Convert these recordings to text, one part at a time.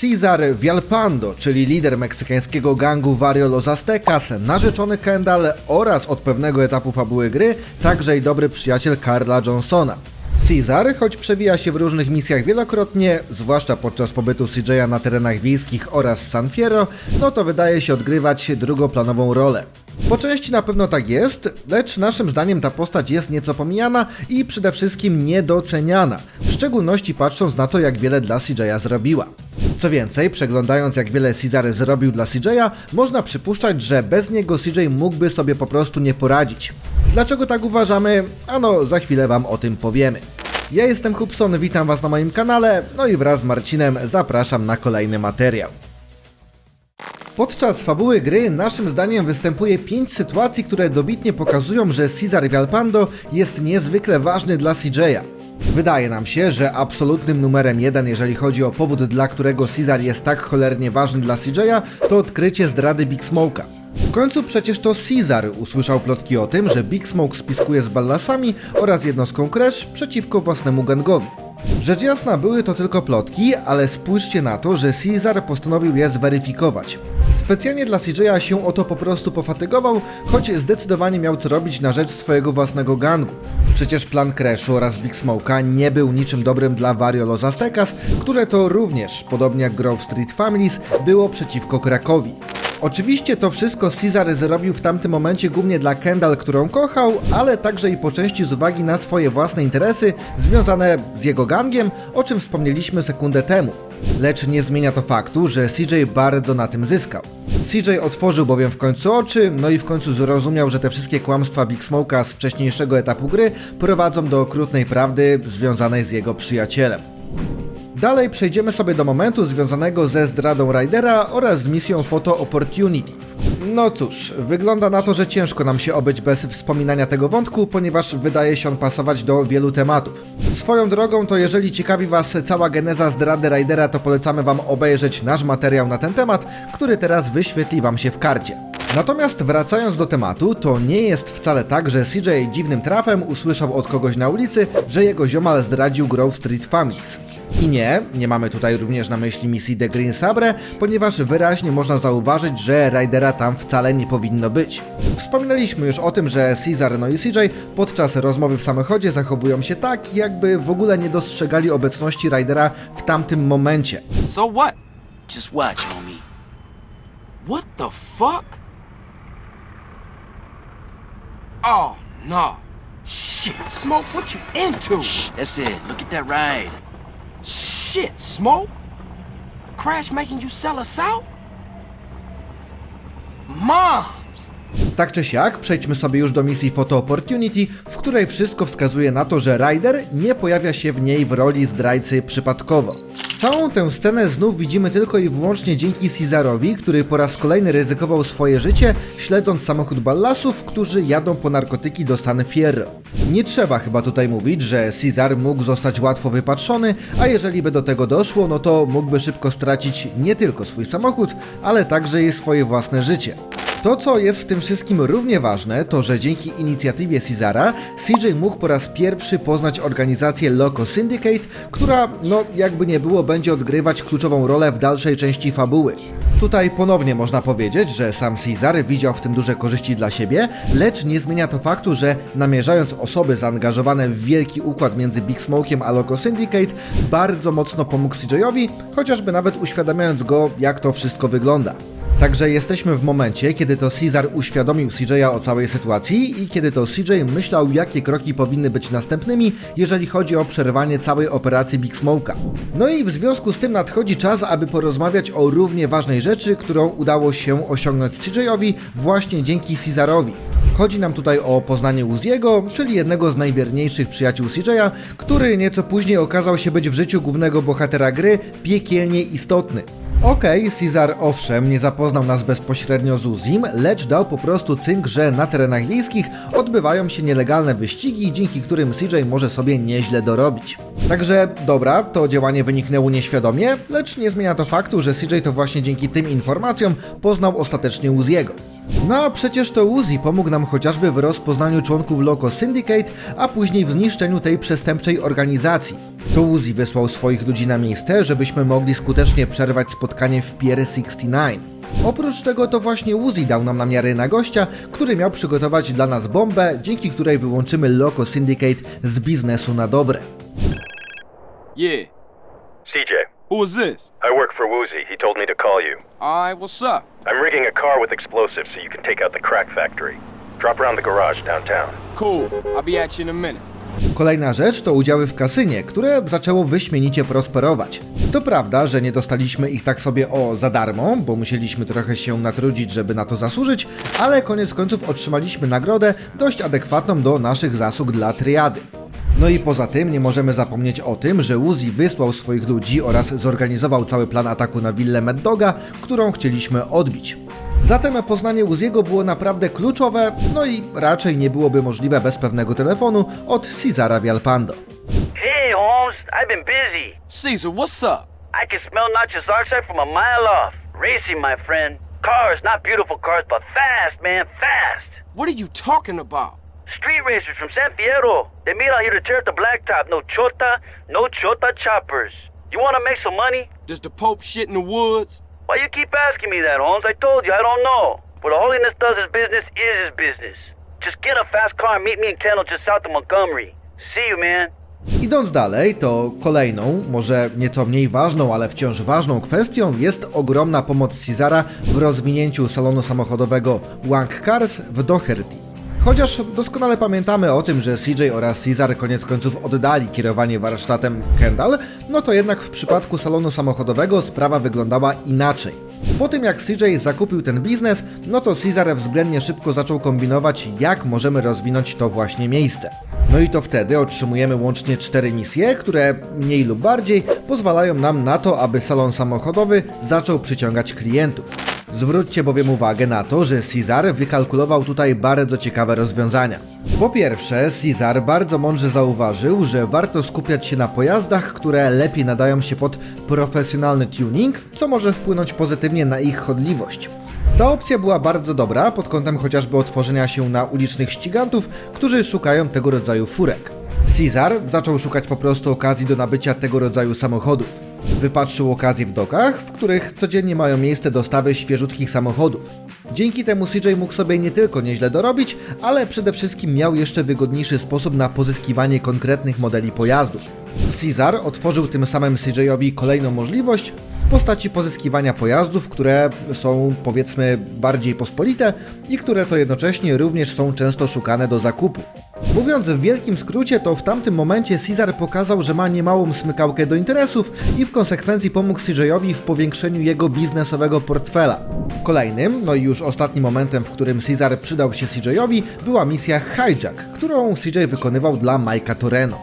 Cesar Vialpando, czyli lider meksykańskiego gangu Vario Los Aztecas, narzeczony Kendall oraz od pewnego etapu fabuły gry, także i dobry przyjaciel Carla Johnsona. Cesar, choć przewija się w różnych misjach wielokrotnie, zwłaszcza podczas pobytu CJ'a na terenach wiejskich oraz w San Fierro, no to wydaje się odgrywać drugoplanową rolę. Po części na pewno tak jest, lecz naszym zdaniem ta postać jest nieco pomijana i przede wszystkim niedoceniana, w szczególności patrząc na to, jak wiele dla CJ'a zrobiła. Co więcej, przeglądając jak wiele Cesar zrobił dla CJ'a, można przypuszczać, że bez niego CJ mógłby sobie po prostu nie poradzić. Dlaczego tak uważamy? Ano, za chwilę Wam o tym powiemy. Ja jestem Hubson, witam Was na moim kanale, no i wraz z Marcinem zapraszam na kolejny materiał. Podczas fabuły gry naszym zdaniem występuje pięć sytuacji, które dobitnie pokazują, że Cesar Vialpando jest niezwykle ważny dla CJ'a. Wydaje nam się, że absolutnym numerem jeden, jeżeli chodzi o powód, dla którego Cesar jest tak cholernie ważny dla CJ'a, to odkrycie zdrady Big Smoke'a. W końcu przecież to Cesar usłyszał plotki o tym, że Big Smoke spiskuje z ballasami oraz jednostką Crash przeciwko własnemu gangowi. Rzecz jasna, były to tylko plotki, ale spójrzcie na to, że Caesar postanowił je zweryfikować. Specjalnie dla CJ'a się o to po prostu pofatygował, choć zdecydowanie miał co robić na rzecz swojego własnego gangu. Przecież plan Crashu oraz Big Smoke'a nie był niczym dobrym dla Vario Los Aztecas, które to również, podobnie jak Grove Street Families, było przeciwko Krakowi. Oczywiście to wszystko Cesar zrobił w tamtym momencie głównie dla Kendall, którą kochał, ale także i po części z uwagi na swoje własne interesy związane z jego gangiem, o czym wspomnieliśmy sekundę temu. Lecz nie zmienia to faktu, że CJ bardzo na tym zyskał. CJ otworzył bowiem w końcu oczy, no i w końcu zrozumiał, że te wszystkie kłamstwa Big Smoke'a z wcześniejszego etapu gry prowadzą do okrutnej prawdy związanej z jego przyjacielem. Dalej przejdziemy sobie do momentu związanego ze zdradą Rydera oraz z misją Photo Opportunity. No cóż, wygląda na to, że ciężko nam się obyć bez wspominania tego wątku, ponieważ wydaje się on pasować do wielu tematów. Swoją drogą, to jeżeli ciekawi Was cała geneza zdrady Rydera, to polecamy Wam obejrzeć nasz materiał na ten temat, który teraz wyświetli Wam się w karcie. Natomiast wracając do tematu, to nie jest wcale tak, że CJ dziwnym trafem usłyszał od kogoś na ulicy, że jego ziomal zdradził Grove Street Families. I nie, nie mamy tutaj również na myśli misji The Green Sabre, ponieważ wyraźnie można zauważyć, że Rydera tam wcale nie powinno być. Wspominaliśmy już o tym, że Caesar no i CJ podczas rozmowy w samochodzie zachowują się tak, jakby w ogóle nie dostrzegali obecności Rydera w tamtym momencie. So what? Just watch, homie. What the fuck? Oh, no. Shit, Smoke, what you into? Shh, that's it. Look at that ride. Shit, Smoke? Crash making you sell us out? Moms! Tak czy siak, przejdźmy sobie już do misji Photo Opportunity, w której wszystko wskazuje na to, że Ryder nie pojawia się w niej w roli zdrajcy przypadkowo. Całą tę scenę znów widzimy tylko i wyłącznie dzięki Caesarowi, który po raz kolejny ryzykował swoje życie, śledząc samochód ballasów, którzy jadą po narkotyki do San Fierro. Nie trzeba chyba tutaj mówić, że Caesar mógł zostać łatwo wypatrzony, a jeżeli by do tego doszło, no to mógłby szybko stracić nie tylko swój samochód, ale także i swoje własne życie. To, co jest w tym wszystkim równie ważne, to że dzięki inicjatywie Cesara, CJ mógł po raz pierwszy poznać organizację Loco Syndicate, która, no jakby nie było, będzie odgrywać kluczową rolę w dalszej części fabuły. Tutaj ponownie można powiedzieć, że sam Cesar widział w tym duże korzyści dla siebie, lecz nie zmienia to faktu, że namierzając osoby zaangażowane w wielki układ między Big Smoke'iem a Loco Syndicate, bardzo mocno pomógł CJ-owi, chociażby nawet uświadamiając go, jak to wszystko wygląda. Także jesteśmy w momencie, kiedy to Caesar uświadomił CJ'a o całej sytuacji i kiedy to CJ myślał, jakie kroki powinny być następnymi, jeżeli chodzi o przerwanie całej operacji Big Smoke'a. No i w związku z tym nadchodzi czas, aby porozmawiać o równie ważnej rzeczy, którą udało się osiągnąć CJ'owi właśnie dzięki Caesarowi. Chodzi nam tutaj o poznanie Uziego, czyli jednego z najwierniejszych przyjaciół CJ'a, który nieco później okazał się być w życiu głównego bohatera gry piekielnie istotny. Okej, Cesar owszem nie zapoznał nas bezpośrednio z Uzim, lecz dał po prostu cynk, że na terenach wiejskich odbywają się nielegalne wyścigi, dzięki którym CJ może sobie nieźle dorobić. Także dobra, to działanie wyniknęło nieświadomie, lecz nie zmienia to faktu, że CJ to właśnie dzięki tym informacjom poznał ostatecznie Uziego. No a przecież to Uzi pomógł nam chociażby w rozpoznaniu członków Loco Syndicate, a później w zniszczeniu tej przestępczej organizacji. To Uzi wysłał swoich ludzi na miejsce, żebyśmy mogli skutecznie przerwać spotkanie w Pier 69. Oprócz tego to właśnie Uzi dał nam namiary na gościa, który miał przygotować dla nas bombę, dzięki której wyłączymy Loco Syndicate z biznesu na dobre. Yeah. CJ, Who is this? I work for Woozy. He told me to call you. Alright, what's up? I'm rigging a car with explosives so you can take out the crack factory. Drop around the garage downtown. Cool. I'll be at you in a minute. Kolejna rzecz to udziały w kasynie, które zaczęło wyśmienicie prosperować. To prawda, że nie dostaliśmy ich tak sobie o za darmo, bo musieliśmy trochę się natrudzić, żeby na to zasłużyć, ale koniec końców otrzymaliśmy nagrodę dość adekwatną do naszych zasług dla triady. No i poza tym nie możemy zapomnieć o tym, że Uzi wysłał swoich ludzi oraz zorganizował cały plan ataku na willę Mad Doga, którą chcieliśmy odbić. Zatem poznanie Uziego było naprawdę kluczowe, no i raczej nie byłoby możliwe bez pewnego telefonu od Cesara Vialpando. Hey, Holmes, I've been busy. Caesar, what's up? I can smell Nacho's archetype from a mile off. Racing, my friend. Cars, not beautiful cars, but fast, man, fast. What are you talking about? Street racers from San Fierro. They meet out here to tear up the blacktop. No chota, no chota choppers. You want to make some money? Does the Pope shit in the woods? Why you keep asking me that, Holmes? I told you, I don't know. What the holiness does his business is his business. Just get a fast car and meet me in Kendall just south of Montgomery. See you, man. Idąc dalej, to kolejną, może nieco mniej ważną, ale wciąż ważną kwestią jest ogromna pomoc Cesara w rozwinięciu salonu samochodowego Wank Cars w Doherty. Chociaż doskonale pamiętamy o tym, że CJ oraz Cesar koniec końców oddali kierowanie warsztatem Kendall, no to jednak w przypadku salonu samochodowego sprawa wyglądała inaczej. Po tym jak CJ zakupił ten biznes, no to Cesar względnie szybko zaczął kombinować, jak możemy rozwinąć to właśnie miejsce. No i to wtedy otrzymujemy łącznie cztery misje, które mniej lub bardziej pozwalają nam na to, aby salon samochodowy zaczął przyciągać klientów. Zwróćcie bowiem uwagę na to, że Cesar wykalkulował tutaj bardzo ciekawe rozwiązania. Po pierwsze, Cesar bardzo mądrze zauważył, że warto skupiać się na pojazdach, które lepiej nadają się pod profesjonalny tuning, co może wpłynąć pozytywnie na ich chodliwość. Ta opcja była bardzo dobra pod kątem chociażby otworzenia się na ulicznych ścigantów, którzy szukają tego rodzaju furek. Cesar zaczął szukać po prostu okazji do nabycia tego rodzaju samochodów. Wypatrzył okazje w dokach, w których codziennie mają miejsce dostawy świeżutkich samochodów. Dzięki temu CJ mógł sobie nie tylko nieźle dorobić, ale przede wszystkim miał jeszcze wygodniejszy sposób na pozyskiwanie konkretnych modeli pojazdów. Cesar otworzył tym samym CJ-owi kolejną możliwość w postaci pozyskiwania pojazdów, które są powiedzmy bardziej pospolite i które to jednocześnie również są często szukane do zakupu. Mówiąc w wielkim skrócie, to w tamtym momencie Cesar pokazał, że ma niemałą smykałkę do interesów i w konsekwencji pomógł CJ-owi w powiększeniu jego biznesowego portfela. Kolejnym, no i już ostatnim momentem, w którym Cesar przydał się CJ-owi, była misja Hijack, którą CJ wykonywał dla Mike'a Toreno.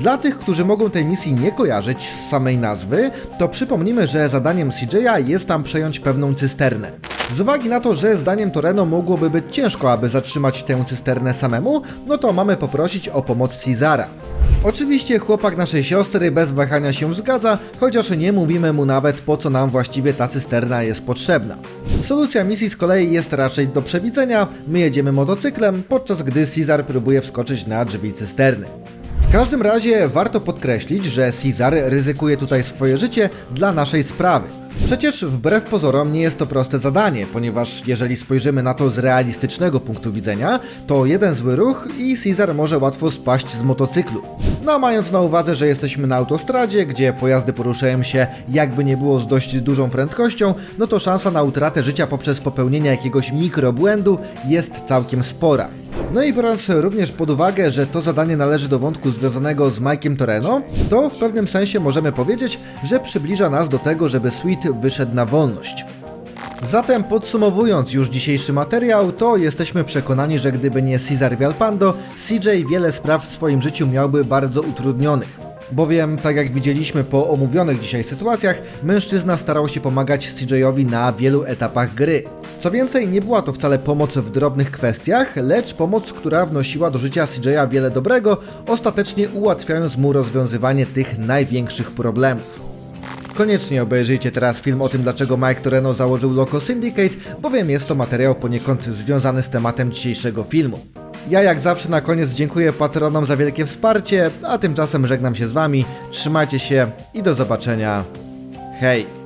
Dla tych, którzy mogą tej misji nie kojarzyć z samej nazwy, to przypomnimy, że zadaniem CJ'a jest tam przejąć pewną cysternę. Z uwagi na to, że zdaniem Toreno mogłoby być ciężko, aby zatrzymać tę cysternę samemu, no to mamy poprosić o pomoc Cezara. Oczywiście chłopak naszej siostry bez wahania się zgadza, chociaż nie mówimy mu nawet po co nam właściwie ta cysterna jest potrzebna. Solucja misji z kolei jest raczej do przewidzenia, my jedziemy motocyklem, podczas gdy Cezar próbuje wskoczyć na drzwi cysterny. W każdym razie warto podkreślić, że Cesar ryzykuje tutaj swoje życie dla naszej sprawy. Przecież wbrew pozorom nie jest to proste zadanie, ponieważ jeżeli spojrzymy na to z realistycznego punktu widzenia, to jeden zły ruch i Cesar może łatwo spaść z motocyklu. No mając na uwadze, że jesteśmy na autostradzie, gdzie pojazdy poruszają się jakby nie było z dość dużą prędkością, no to szansa na utratę życia poprzez popełnienie jakiegoś mikrobłędu jest całkiem spora. No i biorąc również pod uwagę, że to zadanie należy do wątku związanego z Mike'iem Toreno, to w pewnym sensie możemy powiedzieć, że przybliża nas do tego, żeby Sweet wyszedł na wolność. Zatem podsumowując już dzisiejszy materiał, to jesteśmy przekonani, że gdyby nie Cesar Vialpando, CJ wiele spraw w swoim życiu miałby bardzo utrudnionych. Bowiem, tak jak widzieliśmy po omówionych dzisiaj sytuacjach, mężczyzna starał się pomagać CJ-owi na wielu etapach gry. Co więcej, nie była to wcale pomoc w drobnych kwestiach, lecz pomoc, która wnosiła do życia CJ'a wiele dobrego, ostatecznie ułatwiając mu rozwiązywanie tych największych problemów. Koniecznie obejrzyjcie teraz film o tym, dlaczego Mike Toreno założył Loco Syndicate, bowiem jest to materiał poniekąd związany z tematem dzisiejszego filmu. Ja jak zawsze na koniec dziękuję patronom za wielkie wsparcie, a tymczasem żegnam się z wami, trzymajcie się i do zobaczenia. Hej!